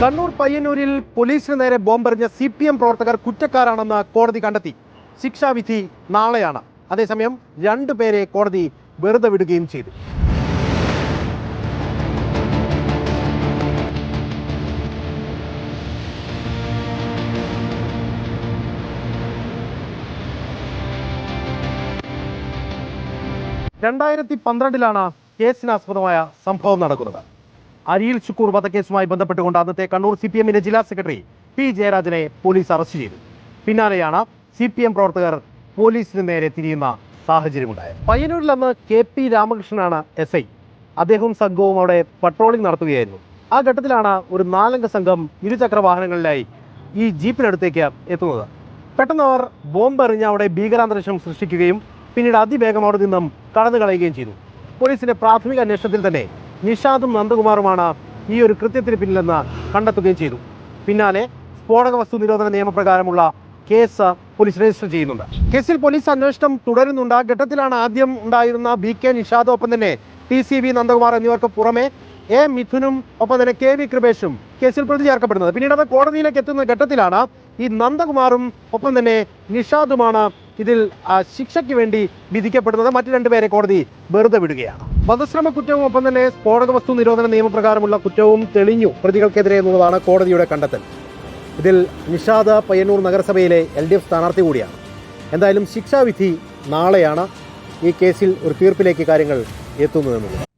കണ്ണൂർ പയ്യന്നൂരിൽ പോലീസിന് നേരെ ബോംബെറിഞ്ഞ സി പി എം പ്രവർത്തകർ കുറ്റക്കാരാണെന്ന് കോടതി കണ്ടെത്തി. ശിക്ഷാവിധി നാളെയാണ്. അതേസമയം രണ്ടുപേരെ കോടതി വെറുതെ വിടുകയും ചെയ്തു. രണ്ടായിരത്തി പന്ത്രണ്ടിലാണ് കേസിനാസ്പദമായ സംഭവം നടക്കുന്നത്. അരിയിൽ ശുക്കൂർ വധക്കേസുമായി ബന്ധപ്പെട്ടുകൊണ്ട് അന്നത്തെ കണ്ണൂർ സി പി എമ്മിന്റെ ജില്ലാ സെക്രട്ടറി പി ജയരാജനെ പോലീസ് അറസ്റ്റ് ചെയ്തു. പിന്നാലെയാണ് സി പി എം പ്രവർത്തകർ പോലീസിന് നേരെ തിരിയുന്ന സാഹചര്യമുണ്ടായത്. പയ്യന്നൂരിൽ അന്ന് കെ പി രാമകൃഷ്ണനാണ് എസ് ഐ. അദ്ദേഹവും സംഘവും അവിടെ പട്രോളിംഗ് നടത്തുകയായിരുന്നു. ആ ഘട്ടത്തിലാണ് ഒരു നാലംഗ സംഘം ഇരുചക്ര വാഹനങ്ങളിലായി ഈ ജീപ്പിനടുത്തേക്ക് എത്തുന്നത്. പെട്ടെന്ന് അവർ ബോംബ് എറിഞ്ഞ് അവിടെ ഭീകരാന്തരീക്ഷം സൃഷ്ടിക്കുകയും പിന്നീട് അതിവേഗം അവിടെ നിന്നും കടന്നു കളയുകയും ചെയ്തു. പോലീസിന്റെ പ്രാഥമിക അന്വേഷണത്തിൽ തന്നെ നിഷാദും നന്ദകുമാറുമാണ് ഈ ഒരു കൃത്യത്തിന് പിന്നിലെന്ന് കണ്ടെത്തുകയും ചെയ്തു. പിന്നാലെ സ്ഫോടക വസ്തു നിരോധന നിയമപ്രകാരമുള്ള കേസ് പോലീസ് രജിസ്റ്റർ ചെയ്യുന്നുണ്ട്. കേസിൽ പോലീസ് അന്വേഷണം തുടരുന്നുണ്ട്. ഘട്ടത്തിലാണ് ആദ്യം ഉണ്ടായിരുന്ന ബി കെ നിഷാദൊപ്പം തന്നെ ടി സി വി നന്ദകുമാർ എന്നിവർക്ക് പുറമെ എ മിഥുനും ഒപ്പം തന്നെ കെ വി കൃപേഷും കേസിൽ പ്രതി ചേർക്കപ്പെടുന്നത് പിന്നീട് അത് കോടതിയിലേക്ക് എത്തുന്ന ഘട്ടത്തിലാണ് ഈ നന്ദകുമാറും ഒപ്പം തന്നെ നിഷാദുമാണ് ഇതിൽ ശിക്ഷയ്ക്ക് വേണ്ടി വിധിക്കപ്പെടുന്നത്. മറ്റു രണ്ടുപേരെ കോടതി വെറുതെ വിടുകയാണ്. വധശ്രമ കുറ്റവും ഒപ്പം തന്നെ സ്ഫോടക വസ്തു നിരോധന നിയമപ്രകാരമുള്ള കുറ്റവും തെളിഞ്ഞു പ്രതികൾക്കെതിരെ എന്നുള്ളതാണ് കോടതിയുടെ കണ്ടെത്തൽ. ഇതിൽ നിഷാദ പയ്യന്നൂർ നഗരസഭയിലെ എൽ ഡി എഫ് സ്ഥാനാർത്ഥി കൂടിയാണ്. എന്തായാലും ശിക്ഷാവിധി നാളെയാണ് ഈ കേസിൽ ഒരു തീർപ്പിലേക്ക് കാര്യങ്ങൾ എത്തുന്നതെന്നുള്ളത്.